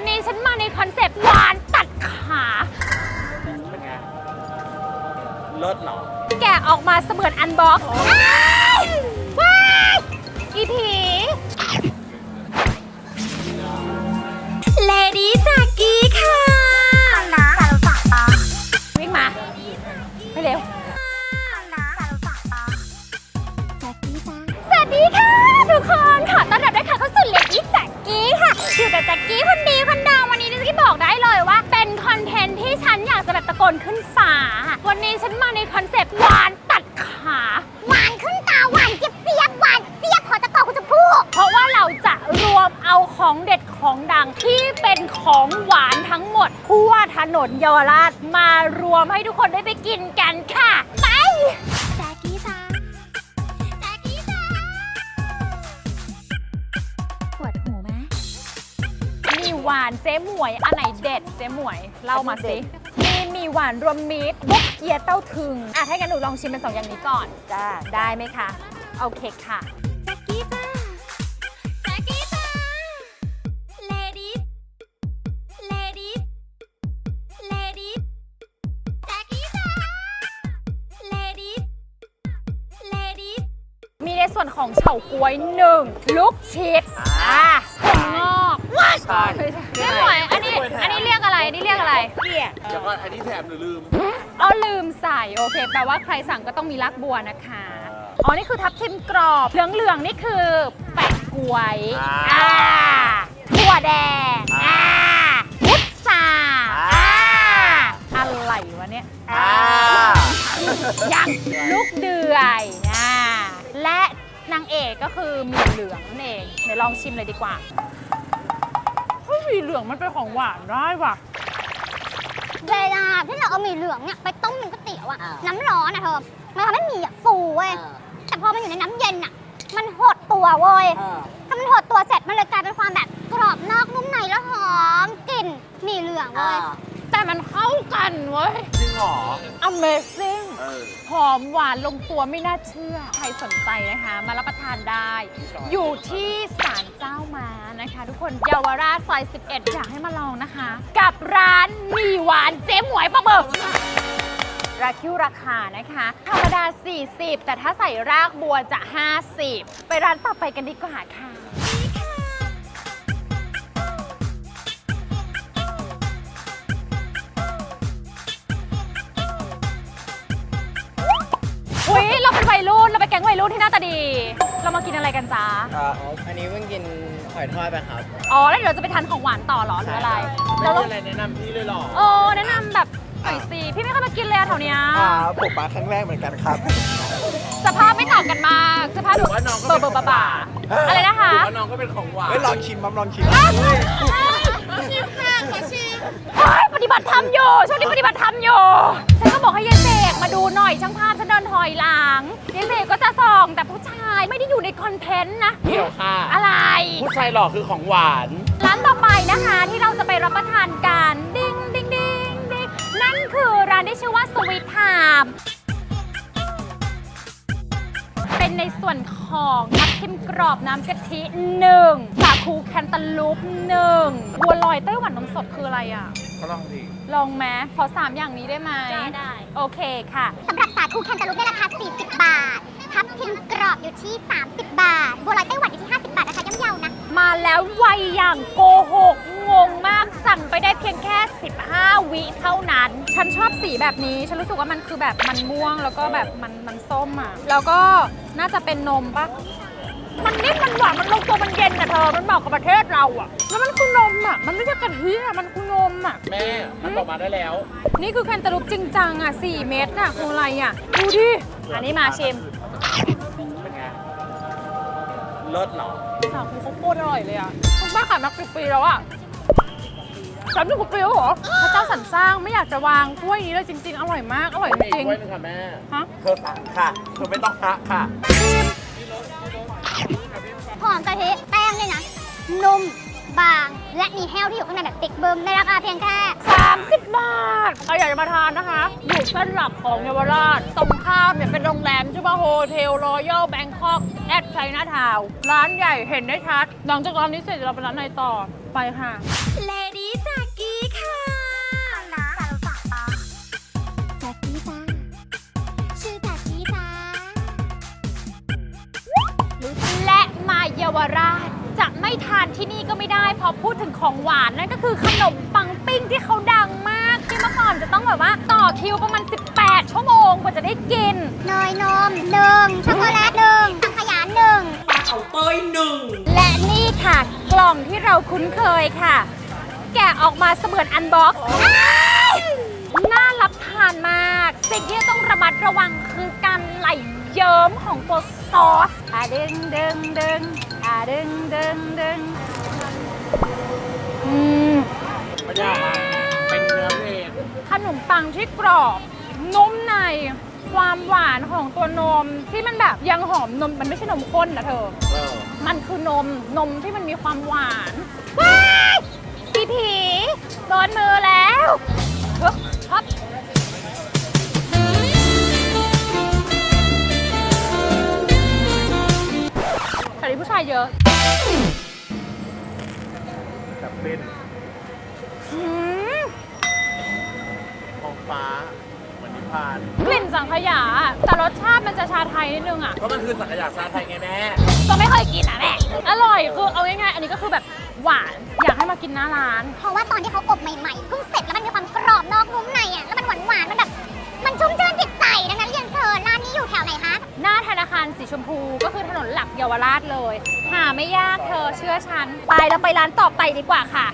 วันนี้ฉันมาในคอนเซปต์หวานตัดขา เป็นไงเลิศเหรอ แกะออกมาเสมือนอันบ็อกซ์ว้ายอีผี เลดี้จากกี้ค่ะ วิ่งมา ไปเร็ว สวัสดีค่ะ ทุกคนขอต้อนรับด้วยค่ะเข้าสู่เลดี้แจ็กกี้ค่ะ อยู่กับแจ็กกี้คนดี กจะแบบตะโกนขึ้นฟ้า วันนี้ฉันมาในคอนเซปต์หวานตัดขา หวานขึ้นตาหวานเจี๊ยบเจี๊ยบหวานเจี๊ยบขอจะกอดคุณจะพูดเพราะว่าเราจะรวมเอาของเด็ดของดังที่เป็นของหวานทั้งหมดทั่วถนนเยาวราชมารวมให้ทุกคนได้ไปกินกันค่ะไปแจกี้จ้าแจ๊กกี้จ้าปวดหูไหมมีหวานเจ๊หมวยอันไหนเด็ดเจ๊หมวยเล่ามาสิ มีมีหวานรวมมิตรบุกเกียเต้าถึง อะถ้างั้นหนูลองชิมเป็นสองอย่างนี้ก่อน จ้าได้ไหมคะโอเคค่ะ แจ๊กกี้จ้าแจ๊กกี้จ้าเลดี้เลดี้เลดี้แจ๊กกี้จ้าเลดี้เลดี้มีในส่วนของเฉาก๊วยหนึ่งลูกชิดอะถั่วงอก ใช่เจ๊หมวยอันนี้ อันนี้เรียกอะไรอันนี่เรียกอะไรเดี๋ยวก็อันนี้แถมหรือลืม อ๋อลืมใส่โอเคแปลว่าใครสั่งก็ต้องมีลักบัวนะคะ อ๋อ นี่คือทับทิมกรอบ เหลืองๆนี่คือแปะกล้วยอ่า อ่าถั่วแดงอ่าอ่าพุทราอ่าอ่าอะไรวะเนี่ย อ่า ยังลูกเดือยอ่าและนางเอกก็คือหมีเหลืองนั่นเอง เดี๋ยวลองชิมเลยดีกว่าเฮ้ย หมีเหลืองมันเป็นของหวานได้ว่ะเวลาที่เราเอาหมี่เหลืองเนี่ยไปต้มเป็นก๋วยเตี๋ยวอะน้ำร้อนอะเธอมันทำให้หมี่อะฟูเว้ยแต่พอมันอยู่ในน้ำเย็นอะมันหดตัวเว้ยถ้ามันหดตัวเสร็จมันเลยกลายเป็นความแบบกรอบนอกนุ่มในแล้วหอมกลิ่นหมี่เหลืองเว้ย แต่มันเข้ากันเว้ย จริงเหรอ Amazing เออ หอมหวานลงตัวไม่น่าเชื่อ ใครสนใจนะคะ มารับประทานได้ อยู่ที่ศาลเจ้าม้านะคะ ทุกคนเยาวราชซอย 11 อยากให้มาลองนะคะ กับร้านหมีหวานเจ๊หมวยปะเบิกราคิวราคานะคะ ธรรมดา 40 แต่ถ้าใส่รากบัวจะ 50 ไปร้านต่อไปกันดีกว่าค่ะ อุ้ยเราเป็นวัยรุ่น เราเป็นแก๊งวัยรุ่นที่หน้าตาดี เรามากินอะไรกันจ๊ะอ่าอันนี้เพิ่งกินหอยทอดไปครับอ๋อ แล้วเดี๋ยวเราจะไปทานของหวานต่อเหรอหรืออะไรไม่เรามีต้องอะไรแนะนำพี่เลยเหรอโอ้แนะนำแบบหน่อยสิพี่ไม่เคยมากินเลยอะแถวเนี้ยอ่าผมมาครั้งแรกเหมือนกันครับ สภาพไม่ต่างกันมากสภาพหรือว่าน้องก็เบอเป็ร์นเบอร์ของบ้าหวานๆอะไรนะคะหรือว่าน้องก็เป็นของหวานเฮ้ยลองชิมมั้มลองชิมชิมค่ะขอชิมปฏิบัติธรรมอยู่ช่วงนี้ปฏิบัติธรรมอยู่ฉันก็บอกให้ยายเสกมาดูหน่อยช่างภาพฉันเดิน ถอยหลังยายเสกก็จะส่องแต่ผู้ชายไม่ได้อยู่ในคอนเทนต์นะเกี่ยวค่ะ อะไร ผู้ชายหล่อคือของหวาน ร้านต่อไปนะคะที่เราจะไปรับประทานกันดิ้งดิ้งดิ้งดิ้งนั่นคือร้านที่ชื่อว่าสวีทไทม์เป็นในส่วนของทับทิมกรอบน้ำกะทิหนึ่งสาคูแคนตาลูปหนึ่งบัวลอยไต้หวันนมสดคืออะไรอะ ก็ลองดิลองไหมขอสามอย่างนี้ได้ไหมได้ได้ โอเคค่ะ สำหรับสาคูแคนตาลูปในราคา 40 บาท ทับทิมกรอบอยู่ที่ 30 บาท บัวลอยไต้หวันอยู่ที่ 50 บาทนะคะย่ำเยานะ มาแล้วไวอย่างโกหกงงมากสั่งไปได้เพียงแค่ 15 วิเท่านั้น ฉันชอบสีแบบนี้ ฉันรู้สึกว่ามันคือแบบมันม่วงแล้วก็แบบมันมันส้มอะ แล้วก็น่าจะเป็นนมปะ มันนิ่มมันหวานมันลงตัวมันเย็นนะเธอ มันเหมาะกับประเทศเราอะ แล้วมันคือนมอะ มันไม่ใช่กะทิอะ มันคือนมอะ แม่ มันบอกมาได้แล้ว นี่คือแคนตาลูปจริงจังอะ4เม็ดอะคืออะไรอะ ดูดิ อันนี้มาชิมเป็นไงเลิศเหรอสาคูเขาโคตรอร่อยเลยอะคุณป้าขายมากี่ปีแล้วอะสามสิบกว่าปีแล้วเหรอพระเจ้าสรรสร้างไม่อยากจะวางถ้วยนี้เลยจริง ๆ อร่อยมาก อร่อยจมีริงถ้วยหนึงค่ะแม่ฮะ เธอสั่งค่ะ เธอไม่ต้องฮะค่ะ หอมกะทิแป้งเนี่ยนะ นุ่ม บาง และมีแห้วที่อยู่ข้างในแบบติ๊กเบิร์มในราคาเพียงแค่30 บาทใครอยากจะมาทานนะคะ อยู่เส้นหลักของเยาวราชตรงข้ามเนี่ยเป็นโรงแรมชื่อว่าโฮเทลรอยัลแบงคอกแอดไชน่าทาวร้านใหญ่เห็นได้ชัดหลังจากร้านนี้เสร็จเราไปร้านไหนต่อไปค่ะ Lady นี่ก็ไม่ได้ พอพูดถึงของหวานนั่นก็คือขนมปังปิ้งที่เขาดังมากที่เมื่อก่อนจะต้องแบบว่าต่อคิวประมาณ 18 ชั่วโมงกว่าจะได้กิน เนยนมหนึ่งช็อกโกแลตหนึ่งสังขยาหนึ่งและนี่ค่ะ กล่องที่เราคุ้นเคยค่ะ แกะออกมาเสมือนอันบ็อกซ์น่ารับทานมาก สิ่งที่ต้องระมัดระวังคือการไหลเยิ้มของตัวซอสอะดึงดึงดึง อะดึงดึงดึงอืมไม่ได้มาเป็นเนื้อเพลงขนมปังที่กรอบ นุ่มใน ความหวานของตัวนมที่มันแบบยังหอมนมมันไม่ใช่นมข้นนะเธอ เออมันคือนมนมที่มันมีความหวานว้ายพี่ผีโดนมือแล้วฮึบฮับ แต่นี้ผู้ชายเยอะแบบเป็นหืมท้องฟ้าเหมือนนิพพาน กลิ่นสังขยาแต่รสชาติมันจะชาไทยนิดนึงอะ ก็มันคือสังขยาชาไทยไงแม่ ก็ไม่เคยกินอะแม่อร่อยคือเอาง่ายๆ อันนี้ก็คือแบบหวาน อยากให้มากินหน้าร้าน เพราะว่าตอนที่เขาอบใหม่ๆเพิ่งเสร็จแล้วมันมีความกรอบนอกนุ่มในอะแล้ว ถวไหนคะหน้าธนาคารสีชมพูก็คือถนนหลักเยาวราชเลย หาไม่ยากเธอเชื่อฉัน ไปแล้วไปร้านต่อไปดีกว่าค่ะ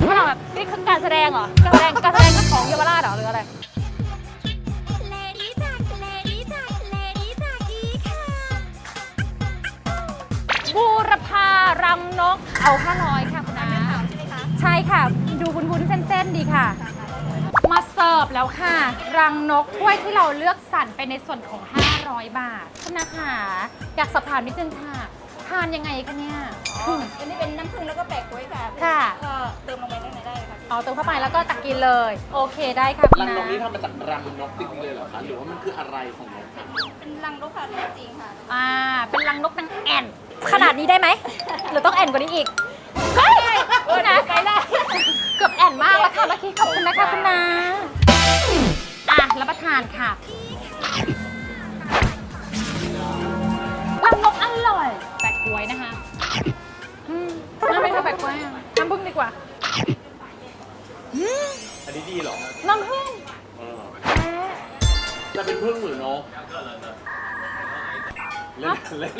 พวกเราแบบนี่คือการแสดงเหรอ การแสดงการแสดงของเยาวราชเหรอหรืออะไร รังนกเอา 500 ค่ะคุณอาใช่ค่ะ ดูวุ้นๆเส้นๆดีค่ะ มาเสิร์ฟแล้วค่ะ รังนกถ้วยที่เราเลือกสรรไปในส่วนของ 500 บาทคุณนะคะอยากสอบถามนิดนึงค่ะ ทานยังไงคะเนี่ยอันนี้เป็นน้ำผึ้งแล้วก็แปะกล้วยค่ะค่ะ ก็เติมลงไปได้ไหนได้ค่ะเอาเติมเข้าไปแล้วก็ตักกินเลย โอเคได้ค่ะคุณรังนนากนี้ทำมาจากรังนกจริงๆเลยเหรอคะหรือว่ามันคืออะไรของนกคะเป็นรังนกค่ะนกจริงค่ะ อ่า เป็นรังนกนางแอ่น ขนาดนี้ได้ไหมหรือต้องแอ่นกว่านี้อีกเฮ้ยคุณนะไกลได้เกือบแอ่นมากแล้วค่ะเมื่อกี้ขอบคุณนะคะคุณนาอะรับประทานค่ะ แปะกล้วยนะคะอืมน่าไม่ทำแปะกล้วยอะน้ำผึ้งดีกว่าอันนี้ดีเหรอน้ำผึ้งเออแม่จะเป็นพึ่งหรือนกเล่นเล่น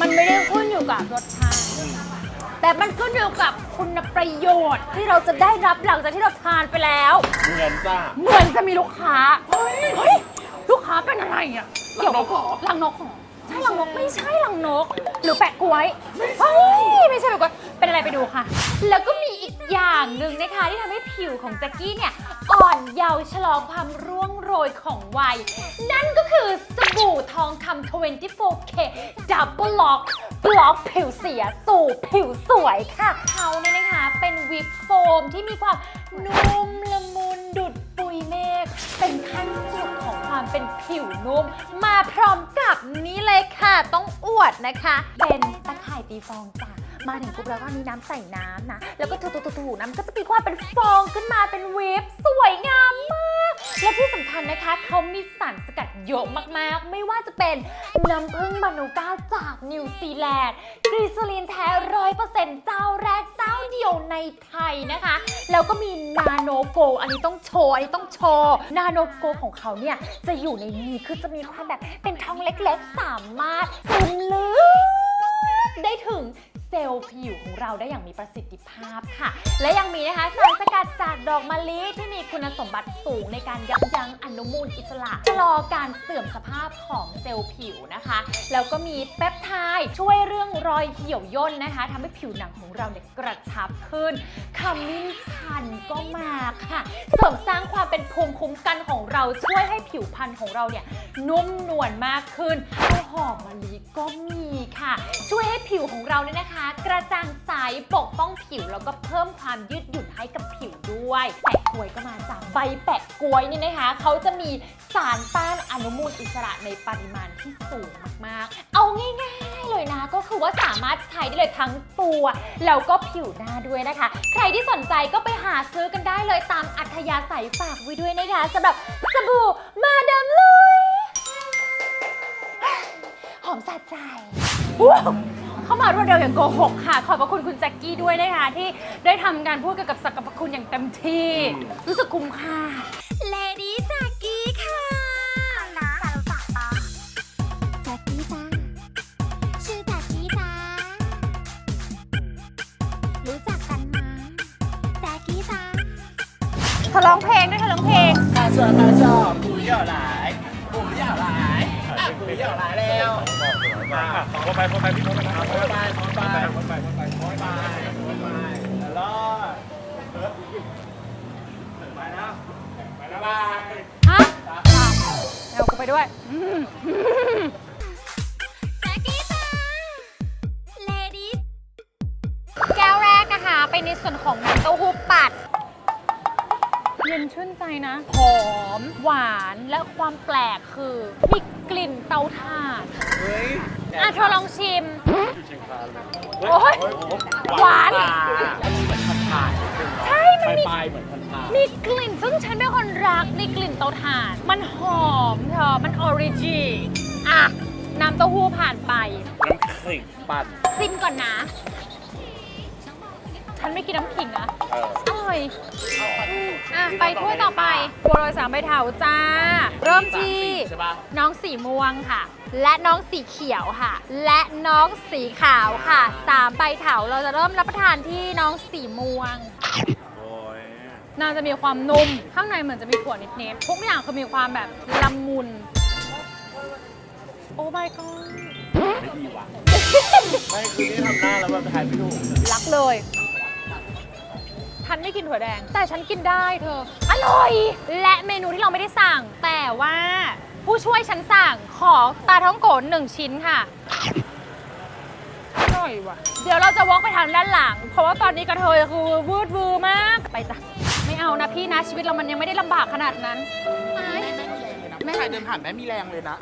มันไม่ได้ขึ้นอยู่กับรสชาติแต่มันขึ้นอยู่กับคุณประโยชน์ที่เราจะได้รับหลังจากที่เราทานไปแล้ว เหมือนจ้าเหมือนจะมีลูกค้า เฮ้ย ลูกค้าเป็นอะไรอะรังนกเหรอรังนกเหรอ ใช่รังนกไม่ใช่รังนก หรือแปะกล้วยเฮ้ยไม่ใช่แปะกล้วยเป็นอะไรไปดูค่ะ แล้วก็มีอีกอย่างหนึ่งนะคะที่ทำให้ผิวของแจ็กกี้เนี่ยอ่อนเยาว์ชะลอความร่วงโรยของวัย นั่นก็คือสบู่ทองคำ 24K Double Lock บล็อกผิวเสียสู่ผิวสวยค่ะเขาเนี่ยนะคะเป็นวิปโฟมที่มีความนุ่มละมุ เป็นผิวนุ่ม มาพร้อมกับนี้เลยค่ะ ต้องอวดนะคะ เป็นตะข่ายตีฟองจ้ะ มาถึงปุ๊บแล้วก็มีน้ำใส่น้ำนะ แล้วก็ถูๆๆน้ำก็จะมีความเป็นฟองขึ้นมาเป็นเวิปสวยงามมาก และที่สำคัญนะคะเขามีสารสกัดเยอะมากๆ ไม่ว่าจะเป็นน้ำผึ้งบานูก้าจากนิวซีแลนด์กรีซลินแท้ร้อยเปอร์เซ็นต์เจ้าแรกเจ้าเดียวในไทยนะคะ แล้วก็มีนาโนโก อันนี้ต้องโชว์ อันนี้ต้องโชว์ นาโนโกของเขาเนี่ยจะอยู่ในนี้คือจะมีความแบบเป็นท้องเล็กๆ สามารถซึมลึกได้ถึง เซลล์ผิวของเราได้อย่างมีประสิทธิภาพค่ะ และยังมีนะคะสารสกัดจากดอกมะลิที่มีคุณสมบัติสูงในการยับยั้งอนุมูลอิสระชะลอการเสื่อมสภาพของเซลล์ผิวนะคะ แล้วก็มีเปปไทด์ช่วยเรื่องรอยเหี่ยวย่นนะคะทำให้ผิวหนังของเราเนี่ยกระชับขึ้นขมิ้นชันก็มาค่ะเสริมสร้างความเป็นภูมิคุ้มกันของเราช่วยให้ผิวพรรณของเราเนี่ยนุ่มนวลมากขึ้นหอมมะลิก็มีค่ะ ช่วยให้ผิวของเราเนี่ยนะคะกระจ่างใสปกป้องผิวแล้วก็เพิ่มความยืดหยุ่นให้กับผิวด้วย แปะกล้วยก็มาจากใบแปะกล้วยนี่นะคะ เขาจะมีสารต้านอนุมูลอิสระในปริมาณที่สูงมากๆ เอาง่ายๆเลยเลยนะ ก็คือว่าสามารถใช้ได้เลยทั้งตัวแล้วก็ผิวหน้าด้วยนะคะ ใครที่สนใจก็ไปหาซื้อกันได้เลยตามอัธยาศัยฝากไว้ด้วยนะคะสำหรับสบู่มาดามลุยหอมสะใจว้าว เข้ามารวดเร็วอย่างโกหกค่ะ ขอบพระคุณคุณแจ็คกี้ด้วยนะคะที่ได้ทำการพูดเกี่ยวกับสรรพคุณอย่างเต็มที่ รู้สึกคุ้มค่า มาขอไปขอไปพี่น้องไปนะครับขอไปขอไปขอไปขอไปขอไปไปรอดไปแล้วไปแล้วบายฮะเอากูไปด้วยแจ็คกี้จ้าเลดี้แก้วแรกนะคะไปในส่วนของน้ำเต้าหู้ปัดเย็นชื่นใจนะ หอม หวานและความแปลกคือ มีกลิ่นเตาถ่าน เฮ้ย อะเธอลองชิมเชียงคานเลยโอ้ยหวานมันมีเหมือนพันถ่ายนิดนึงเนาะใช่ มันมี ปลายๆเหมือนพันถ่ายมีกลิ่น ซึ่งฉันเป็นคนรักในกลิ่นเตาถ่าน มันหอมเธอ มันออริจิอะ น้ำเต้าหู้ผ่านไปน้ำขิงปั่นซิมก่อนนะ ฉันไม่กินน้ำขิงนะ เอออร่อยอืมอะไปถ้วยต่อไปบัวลอยสามใบเถาจ้า เริ่มที่ ใช่ปะน้องสีม่วงค่ะ และน้องสีเขียวค่ะ และน้องสีขาวค่ะสามใบเถาเราจะเริ่มรับประทานที่น้องสีม่วง โอ้ยนางจะมีความนุ่ม ข้างในเหมือนจะมีถั่วนิดๆทุกอย่างคือมีความแบบละมุน โอ้ my god ไม่ดีว่ะไม่คือนี่ทำหน้าแล้วมันถ่ายไม่ถูกรักเลย ฉันไม่กินถั่วแดง แต่ฉันกินได้เธอ อร่อย และเมนูที่เราไม่ได้สั่ง แต่ว่าผู้ช่วยฉันสั่งขอปลาท้องโกนหนึ่งชิ้นค่ะ อร่อยว่ะ เดี๋ยวเราจะวอล์กไปทางด้านหลัง เพราะว่าตอนนี้กระเทยคือวืดวือมาก ไปจ้ะ ไม่เอานะพี่นะ ชีวิตเรามันยังไม่ได้ลำบากขนาดนั้นไปแม่ใครเดินผ่านแม่มีแรงเลยนะ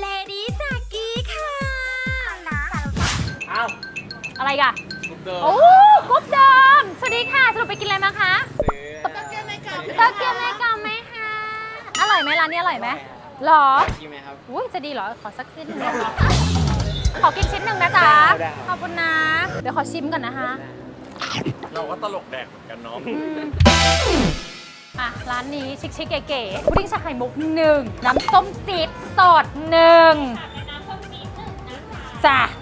เลดี้จากกี้ค่ะนะแต่รู้จักอ้าวอะไรกะ เดิมโอ้กรุ๊ปเดิม สวัสดีค่ะ สรุปไปกินอะไรมาคะซื้อโตเกียวเมกาไหมคะอร่อยไหมร้านนี้อร่อยไหมหรอ กินไหมครับ อุ้ยจะดีเหรอ ขอสักชิ้นหนึงนะคะขอกินชิ้นหนึ่งนะจ๊ะ ได้ได้ขอบคุณนะ เดี๋ยวขอชิมก่อนนะคะ เราก็ตลกแดกเหมือนกันเนาะอะ ร้านนี้ชิคๆเก๋ๆพุดดิ้งชาไข่มุกหนึ่งน้ำส้มจี๊ดสดหนึ่งจ้ะแจ็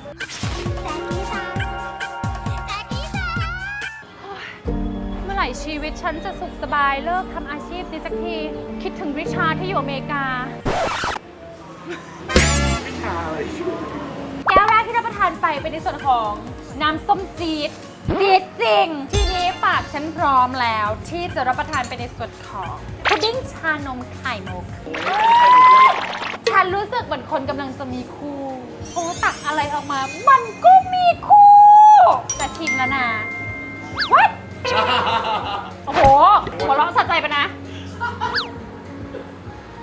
ชีวิตฉันจะสุขสบายเลิกทำอาชีพนี้สักที คิดถึงริชาร์ดที่อยู่อเมริกา แก้วแรกที่รับประทานไปเป็นในส่วนของน้ำส้มจี๊ดจี๊ดจริง ทีนี้ปากฉันพร้อมแล้วที่จะรับประทานไปในส่วนของพุดดิ้งชานมไข่มุก ฉันรู้สึกเหมือนคนกำลังจะมีคู่โอ้ตักอะไรออกมา มันก็มีคู่จะชิมแล้วนะ What โอ้โห หัวเราะสะใจไปนะ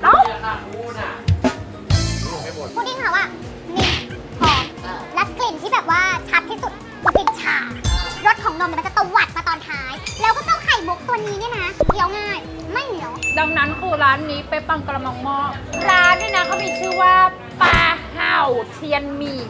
เอ้าพุดดิ้งเขาอะนิ่มหอมและกลิ่นที่แบบว่าชัดที่สุดคือกลิ่นชารสของนมเนี่ยมันจะตวัดมาตอนท้าย แล้วก็เจ้าไข่มุกตัวนี้เนี่ยนะเคี้ยวง่าย ไม่เหนียว ดังนั้นคือร้านนี้ไปปังกระมังหม้อร้านนี่นะเขามีชื่อว่าปลาเห่าเทียนหมี่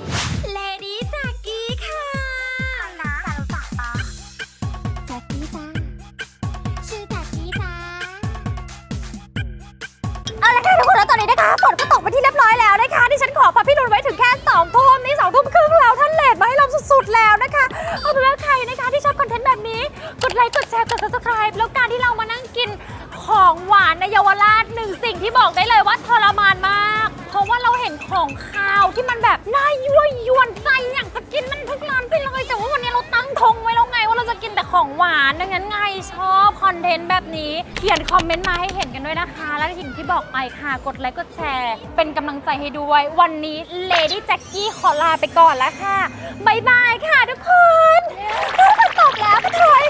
อนนี้นะคะฝนก็ตกไปที่เรียบร้อยแล้วนะคะที่ฉันขอพาพี่นุนไว้ถึงแค่2องทุ่มนี่สองทุ่มครึ่งแล้วท่านเลทมาให้เราสุดๆแล้วนะคะเอาเป็นว่าใครนะคะที่ชอบคอนเทนต์แบบนี้ กดไลค์กดแชร์กด subscribe แล้วการที่เรามานั่งกินของหวานในเยาวราชหนึ่งสิ่งที่บอกได้เลยว่าทรมานมาก เพราะว่าเราเห็นของคาวที่มันแบบน่ายั่วยวนใจอยากจะกินมันทุกร้านไปเลย ของหวาน ดังนั้นไงชอบคอนเทนต์แบบนี้ เขียนคอมเมนต์มาให้เห็นกันด้วยนะคะ และอย่างที่บอกไปค่ะ กดไลค์กดแชร์ เป็นกำลังใจให้ด้วย วันนี้เลดี้แจ็คกี้ขอลาไปก่อนแล้วค่ะ บ๊ายบายค่ะทุกคนตกแล้วค่ะทอย